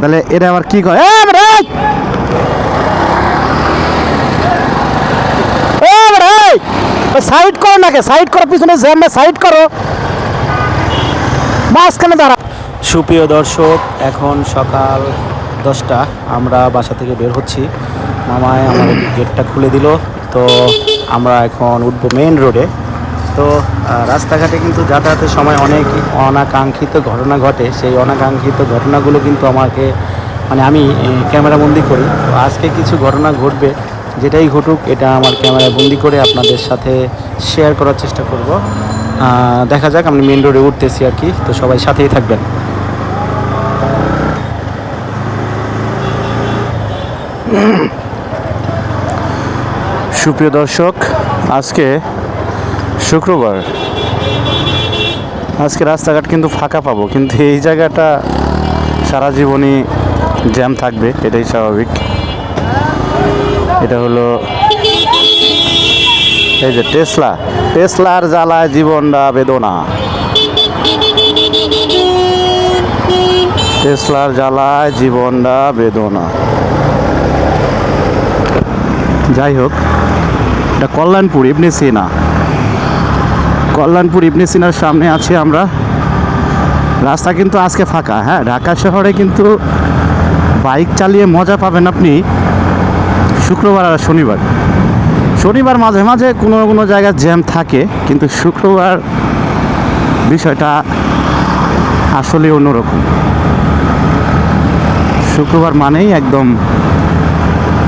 তাহলে এটা আবার কি করে সাইড করো নাকি? সাইড করো, পিছনে জ্যামে সাইড করো। মাঝখানে দাঁড়া। সুপ্রিয় দর্শক, এখন সকাল দশটা, আমরা বাসা থেকে বের হচ্ছি। মামায় আমাদের গেটটা খুলে দিল, তো আমরা এখন উঠবো মেন রোডে তো রাস্তাঘাটে কিন্তু যাতায়াতের সময় অনেক অনাকাঙ্ক্ষিত ঘটনা ঘটে। সেই অনাকাঙ্ক্ষিত ঘটনাগুলো কিন্তু আমাকে মানে আমি ক্যামেরা বন্দি করি। তো আজকে কিছু ঘটনা ঘটবে, যেটাই ঘটুক, এটা আমার ক্যামেরা বন্দি করে আপনাদের সাথে শেয়ার করার চেষ্টা করব। দেখা যাক, আমি মেন রোডে উঠতেছি আর কি। তো সবাই সাথেই থাকবেন। সুপ্রিয় দর্শক, আজকে শুক্রবার। আজকে রাস্তাঘাট কিন্তু ফাঁকা পাবো, কিন্তু এই জায়গাটা সারা জীবনই জ্যাম থাকবে, এটাই স্বাভাবিক। এটা হলো এই যে টেসলা টেসলার জ্বালায় জীবনটা বেদনা। টেসলার জ্বালায় জীবনটা বেদনা। যাই হোক, এটা কল্যাণপুর, ইবনে সিনা। কল্যাণপুর ইবনে সিনার সামনে আছি আমরা। রাস্তা কিন্তু আজকে ফাঁকা হ্যাঁ? ঢাকা শহরে কিন্তু বাইক চালিয়ে মজা পাবেন আপনি শুক্রবার আর শনিবার। শনিবার মাঝে মাঝে কোনো কোনো জায়গায় জ্যাম থাকে, কিন্তু শুক্রবার বিষয়টা আসলে অন্যরকম। শুক্রবার মানেই একদম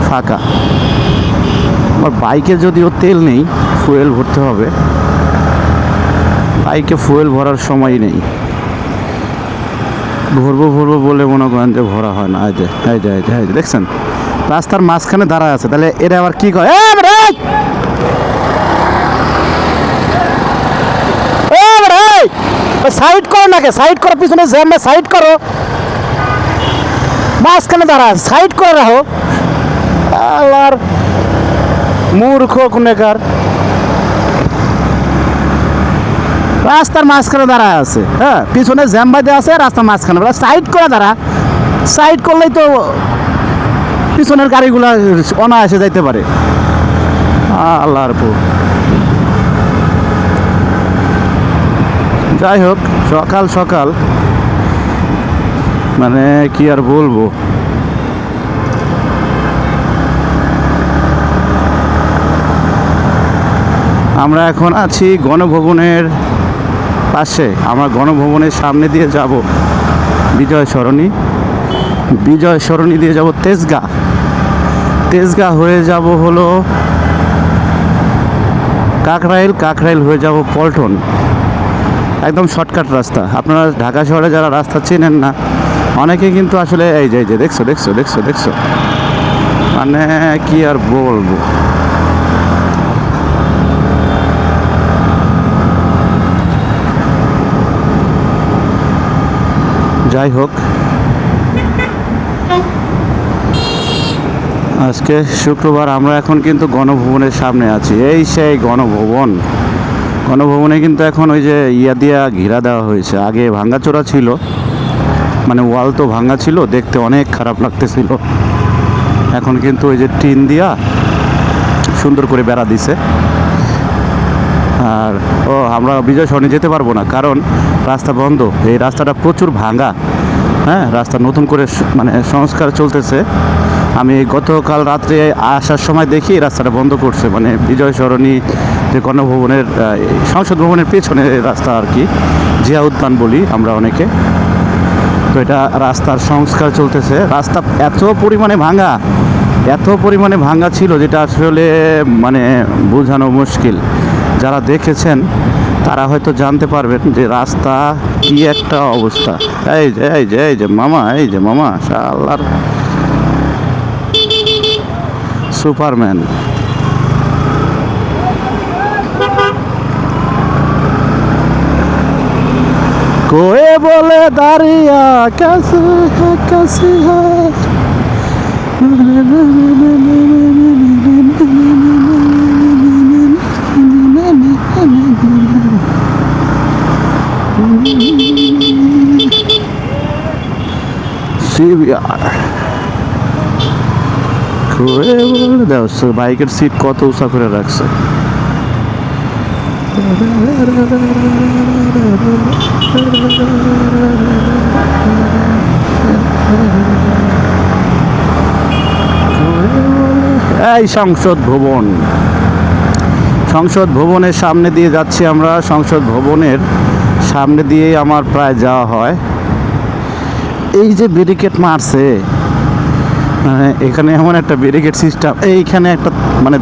ফাঁকা। আমার বাইকে যদিও তেল নেই, ফুয়েল ভরতে হবে। বাইকে ফুয়েল ভরার সময় নেই। ভরবো ভরবো বলে মনে করেন যে ভরা হয় না। এই যে এই যে যে দেখছেন? রাস্তার মাঝখানে দাঁড়ায় আছে। তাহলে এরা আবার কি করে সাইড করো নাকি? সাইড করো পিছনে জ্যামে সাইড করো। মাঝখানে দাঁড়ায় সাইড করে রাখো। আল্লাহর মূর্খ কোনেকার। রাস্তার মাঝখানে দাঁড়ায় আছে। হ্যাঁ পিছনে জ্যাম বাঁধে আছে, রাস্তার মাঝখানে। সাইড করে দাঁড়া। সাইড করলেই তো পিছনের গাড়িগুলো অনায়াসে যাইতে পারে। আল্লাহর যাই হোক, সকাল সকাল। মানে কি আর বলব? আমরা এখন আছি গণভবনের পাশে আমরা গণভবনের সামনে দিয়ে যাব বিজয় সরণি। বিজয় সরণি দিয়ে যাব তেজগা। তেজগা হয়ে যাব হলো কাকরাইল কাকরাইল হয়ে যাব পল্টন। একদম শর্টকাট রাস্তা। আপনারা ঢাকা শহরে যারা রাস্তা চেনেন না, অনেকে কিন্তু আসলে এই যে দেখছ দেখছ দেখছ দেখছ। মানে কি আর বলব? যাই হোক। আজকে শুক্রবার, আমরা এখন কিন্তু গণভবনের সামনে আছি। এই সেই গণভবন। গণভবনে কিন্তু এখন ওই যে ইয়া দিয়া ঘেরা দেওয়া হয়েছে। আগে ভাঙ্গাচোরা ছিল। মানে ওয়াল তো ভাঙ্গা ছিল, দেখতে অনেক খারাপ লাগতেছিল। এখন কিন্তু ওই যে টিন দিয়া সুন্দর করে বেড়া দিছে। আর আমরা বিজয় সরণি যেতে পারব না, কারণ রাস্তা বন্ধ। এই রাস্তাটা প্রচুর ভাঙা। হ্যাঁ রাস্তা নতুন করে মানে সংস্কার চলতেছে। আমি গতকাল রাত্রে আসার সময় দেখি রাস্তাটা বন্ধ করছে মানে বিজয় সরণি যে গণভবনের সংসদ ভবনের পেছনে রাস্তা আর কি, জিয়া উদ্যান বলি আমরা অনেকে। তো এটা রাস্তার সংস্কার চলতেছে। রাস্তা এত পরিমাণে ভাঙা, এত পরিমাণে ভাঙা ছিল যেটা আসলে মানে বোঝানো মুশকিল। যারা দেখেছেন তারা হয়তো জানতে পারবেন যে রাস্তা কি একটা অবস্থা এই যে এই যে এই যে মামা এই যে মামা আল্লাহর সুপারম্যান कोई बोले दारिया कैसे है कैसे है দাও বাইকের সিট কত উঁচা করে রাখছে এই সংসদ ভবন। সংসদ ভবনের সামনে দিয়ে যাচ্ছি আমরা। সংসদ ভবনের সামনে দিয়ে আমার প্রায় যাওয়া হয়। এই যে ব্যারিকেড মারছে মানে এখানে এমন একটা ব্যারিকেড সিস্টেম এইখানে একটা মানে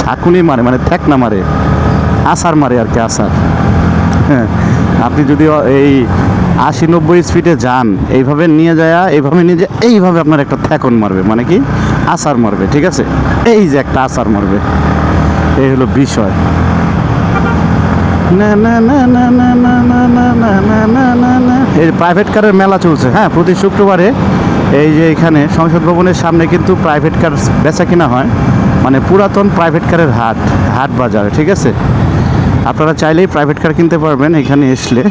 ঝাঁকুনি মারে মানে থ্যাকনা মারে আসার মারে আর কি আসার হ্যাঁ আপনি যদি এই আশি নব্বই স্পিডে যান এইভাবে নিয়ে যায় এইভাবে নিয়ে যায় এইভাবে আপনার একটা থ্যাকন মারবে মানে কি আসার মারবে ঠিক আছে এই যে একটা আসার মারবে এই হলো বিষয় না না না না না না না না না না না না এই প্রাইভেট কারের মেলা চলছে। হ্যাঁ প্রতি শুক্রবারে এই যে এখানে সংসদ ভবনের সামনে কিন্তু প্রাইভেট কার বেচা কিনা হয়। মানে পুরাতন প্রাইভেট কারের হাট হাট বাজার, ঠিক আছে? আপনারা চাইলেই প্রাইভেট কার কিনতে পারবেন এখানে আসলে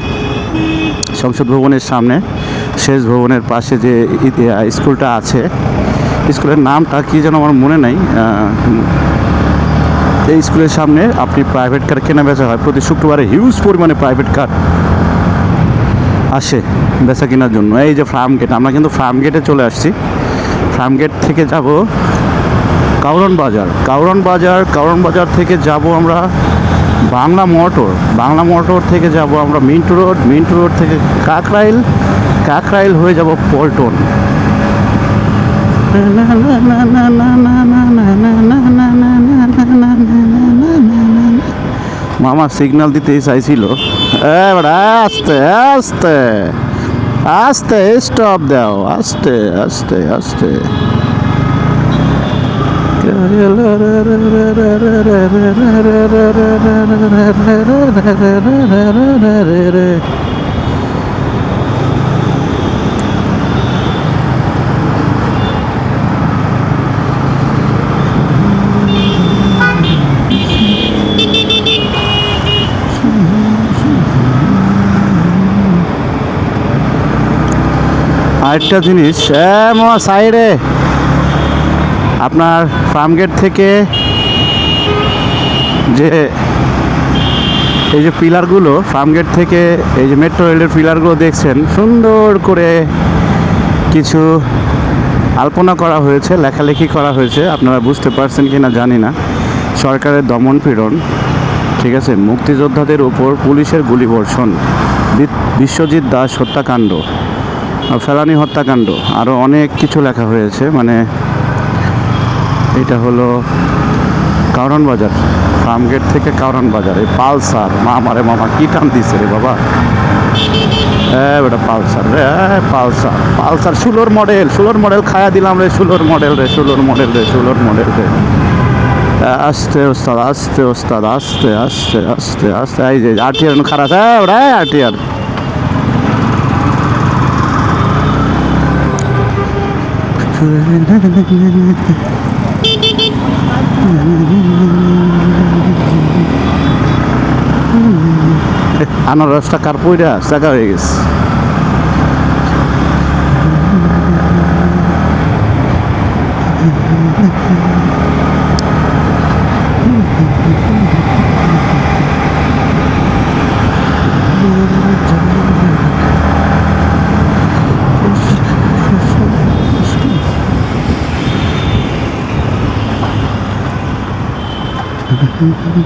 সংসদ ভবনের সামনে, শেষ ভবনের পাশে যে স্কুলটা আছে। স্কুলের নামটা কি যেন আমার মনে নাই এই স্কুলের সামনে আপনি প্রাইভেট কার কেনা বেচা হয়। প্রতি শুক্রবারে হিউজ পরিমাণে প্রাইভেট কার আসে বেচা কেনার জন্য এই যে ফার্ম গেট আমরা কিন্তু ফার্ম গেটে চলে আসছি ফার্ম গেট থেকে যাব কাউরন বাজার কাউরন বাজার কাউরন বাজার থেকে যাব আমরা বাংলা মোটর বাংলা মোটর থেকে যাব আমরা মিন্টু রোড মিন্টু রোড থেকে কাকরাইল কাকরাইল হয়ে যাব পল্টন মামা সিগনাল দিতেই চাইছিল। আস্তে আস্তে আস্তে স্টপ দাও আস্তে আস্তে আস্তে। আরেকটা জিনিস সাইডে আপনার ফার্ম গেট থেকে যে এই যে পিলারগুলো ফার্মগেট থেকে এই যে মেট্রো রেলের পিলারগুলো দেখছেন, সুন্দর করে কিছু আলপনা করা হয়েছে, লেখালেখি করা হয়েছে, আপনারা বুঝতে পারছেন কি না জানি না। সরকারের দমন পীড়ন, ঠিক আছে, মুক্তিযোদ্ধাদের ওপর পুলিশের গুলিবর্ষণ বিশ্বজিৎ দাস হত্যাকাণ্ড। ফেলানি হত্যাকাণ্ড আরও অনেক কিছু লেখা হয়েছে মানে এটা হলো কারণ বাজার ফার্মগেট থেকে কারণ বাজার, এই পালসার, মা মারে মামা কি টান দিছে রে বাবা। হ্যাঁ বেটা পালসার রে পালসার পালসার ষোলোর মডেল ষোলোর মডেল খায়া দিলাম রে ষোলোর মডেল রে ষোলোর মডেল রে ষোলোর মডেল রে। আস্তে ওস্তাদ আস্তে ওস্তাদ, আস্তে আস্তে আস্তে আস্তে, এই যে আটিয়ার খারাপ হ্যাঁ ওরা আটিয়ার আনারসটা কার পইরা? চাকা হয়ে গেছে। আমরা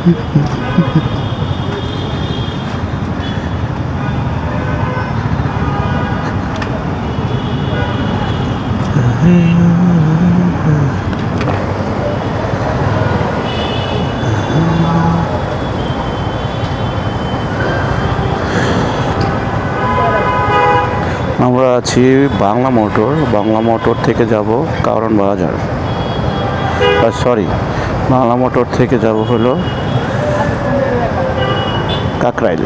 আছি বাংলা মোটর বাংলা মোটর থেকে যাব কারণ বাজার। সরি বাংলা মোটর থেকে যাব হলো কাকরাইল।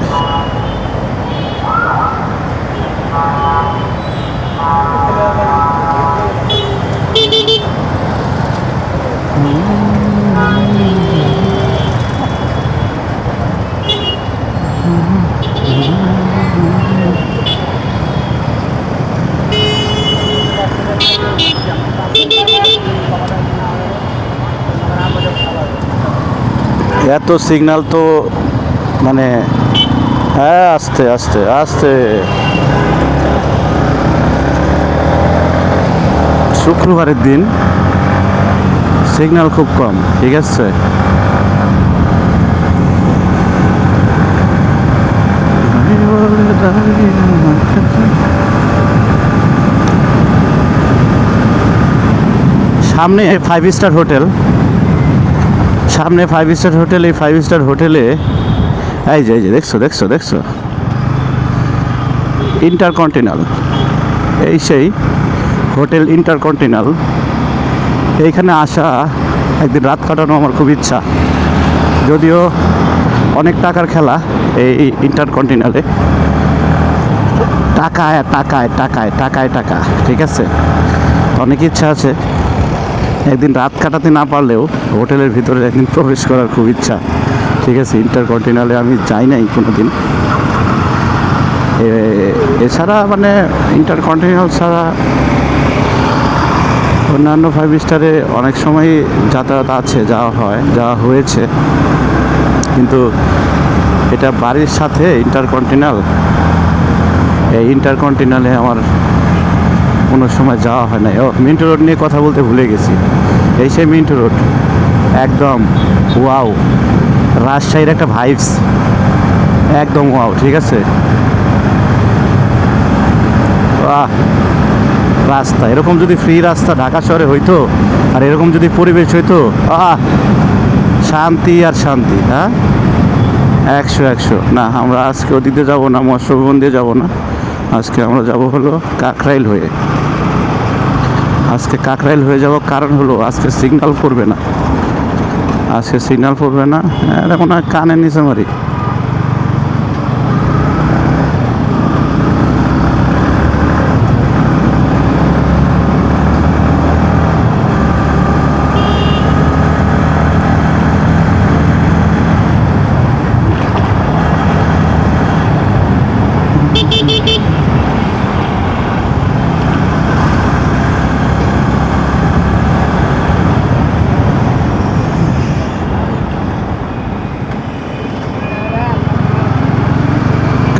এত সিগনাল তো মানে হ্যাঁ আস্তে আস্তে আস্তে শুক্রবারের দিন সিগনাল খুব কম, ঠিক আছে? সামনে ফাইভ স্টার হোটেল সামনে ফাইভ স্টার হোটেল এই ফাইভ স্টার হোটেলে এই যে এই যে, দেখছ দেখছ দেখছ। ইন্টারকন্টিনাল এই সেই হোটেল ইন্টারকন্টিনাল এইখানে আসা একদিন রাত কাটানো আমার খুব ইচ্ছা। যদিও অনেক টাকার খেলা এই ইন্টারকন্টিনালে টাকায় টাকায় টাকায় টাকায়, টাকা, ঠিক আছে? অনেক ইচ্ছা আছে। একদিন রাত কাটাতে না পারলেও হোটেলের ভিতরে একদিন প্রবেশ করার খুব ইচ্ছা। ঠিক আছে, ইন্টারকন্টিনালে আমি যাই নাই কোনো দিন এছাড়া মানে ইন্টারকন্টিনেন্টাল ছাড়া অন্যান্য ফাইভ স্টারে অনেক সময় যাতায়াত আছে যাওয়া হয় যাওয়া হয়েছে। কিন্তু এটা বাড়ির সাথে ইন্টারকন্টিনাল। এই ইন্টারকন্টিনালে আমার কোনো সময় যাওয়া হয় না। ও মিন্টু রোড নিয়ে কথা বলতে ভুলে গেছি। এই সেই মিন্টু রোড। একদম ওয়াও। রাজশাহীর একটা ভাইবস একদম ওয়াও, ঠিক আছে? বাহ! রাস্তা। এরকম যদি ফ্রি রাস্তা ঢাকা শহরে হইতো, আর এরকম যদি পরিবেশ হইতো, আহ! শান্তি আর শান্তি হ্যাঁ? একশো একশো। না, আমরা আজকে ওদিকে যাব না, মৎস্যভবন দিয়ে যাব না। আজকে আমরা যাব হলো কাকরাইল হয়ে। আজকে কাকরাইল হয়ে যাওয়ার কারণ হলো আজকে সিগনাল পড়বে না। আজকে সিগনাল পড়বে না। এখন কানে না কানের নিচে মারি।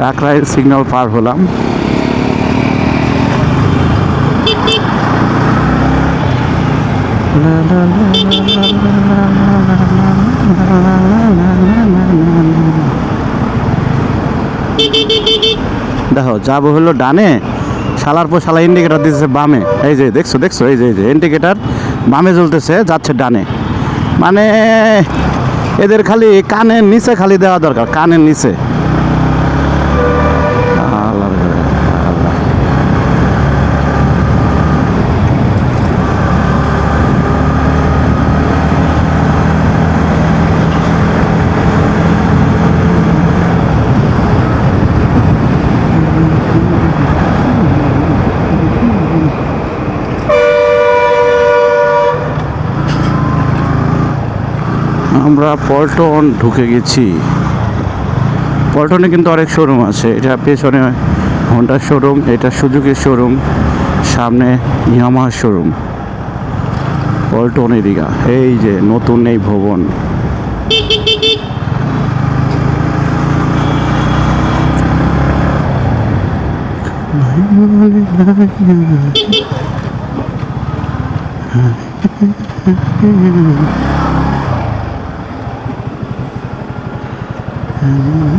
কাকরাইল সিগন্যাল পার হলাম। দেখো, যাব হলো ডানে শালার পর শালা ইন্ডিকেটার দিতেছে বামে। এই যে, দেখছ দেখছ, এই যে এই যে ইন্ডিকেটার বামে জ্বলতেছে, যাচ্ছে ডানে। মানে এদের খালি কানের নিচে খালি দেওয়া দরকার, কানের নিচে। আমরা পল্টন ঢুকে গেছি। পল্টনে কিন্তু অনেক শোরুম আছে। এটা পেছনে হন্ডার শোরুম এটা সুযোগের শোরুম সামনে ইয়ামাহা শোরুম পল্টন এদিকা এই যে নতুন এই ভবন। হ্যাঁ Mm-hmm.